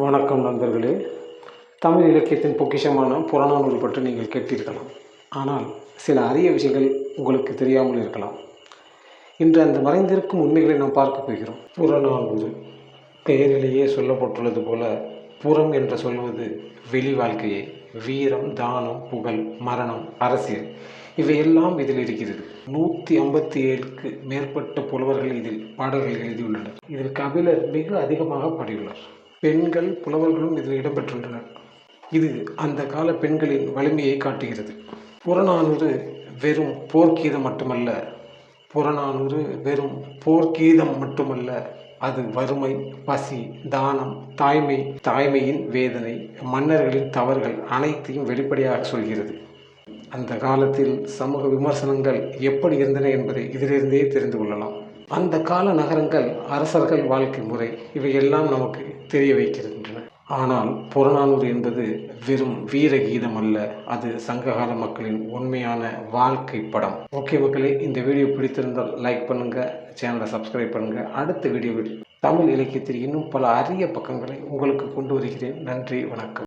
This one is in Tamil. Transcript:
வணக்கம் நண்பர்களே. தமிழ் இலக்கியத்தின் பொக்கிஷமான புறநானூல் பற்றி நீங்கள் கேட்டிருக்கலாம். ஆனால் சில அரிய விஷயங்கள் உங்களுக்கு தெரியாமல் இருக்கலாம். இன்று அந்த மறைந்திருக்கும் உண்மைகளை நாம் பார்க்க போகிறோம். புறநானூறு பெயரிலேயே சொல்லப்பட்டுள்ளது போல புறம் என்று சொல்வது வெளி வாழ்க்கையே. வீரம் தானம் புகழ் மரணம் அரசியல். இவையெல்லாம் இதில் இருக்கிறது. நூற்றி ஐம்பத்தி ஏழுக்கு மேற்பட்ட புலவர்கள் இதில் பாடல்கள் எழுதியுள்ளனர். இதில் கபிலர் மிக அதிகமாக பாடியுள்ளார். பெண்கள் புலவர்களும் இதில் இடம்பெற்றுள்ளனர். இது அந்த கால பெண்களின் வலிமையை காட்டுகிறது. புறநானூறு வெறும் போர்க்கீதம் மட்டுமல்ல புறநானூறு வெறும் போர்க்கீதம் மட்டுமல்ல அது வறுமை பசி தானம் தாய்மை தாய்மையின் வேதனை மன்னர்களின் தவறுகள் அனைத்தையும் வெளிப்படையாக சொல்கிறது. அந்த காலத்தில் சமூக விமர்சனங்கள் எப்படி இருந்தன என்பதை இதிலிருந்தே தெரிந்து கொள்ளலாம். அந்த கால நகரங்கள் அரசர்கள் வாழ்க்கை முறை இவையெல்லாம் நமக்கு தெரிய வைக்கின்றன ஆனால் புறநானூறு என்பது வெறும் வீர கீதம் அல்ல. அது சங்ககால மக்களின் உண்மையான வாழ்க்கை படம். ஓகே மக்களே இந்த வீடியோ பிடித்திருந்தால் லைக் பண்ணுங்க சேனலை சப்ஸ்கிரைப் பண்ணுங்க. அடுத்த வீடியோவில் தமிழ் இலக்கியத்தில் இன்னும் பல அரிய பக்கங்களை உங்களுக்கு கொண்டு வருகிறேன். நன்றி வணக்கம்.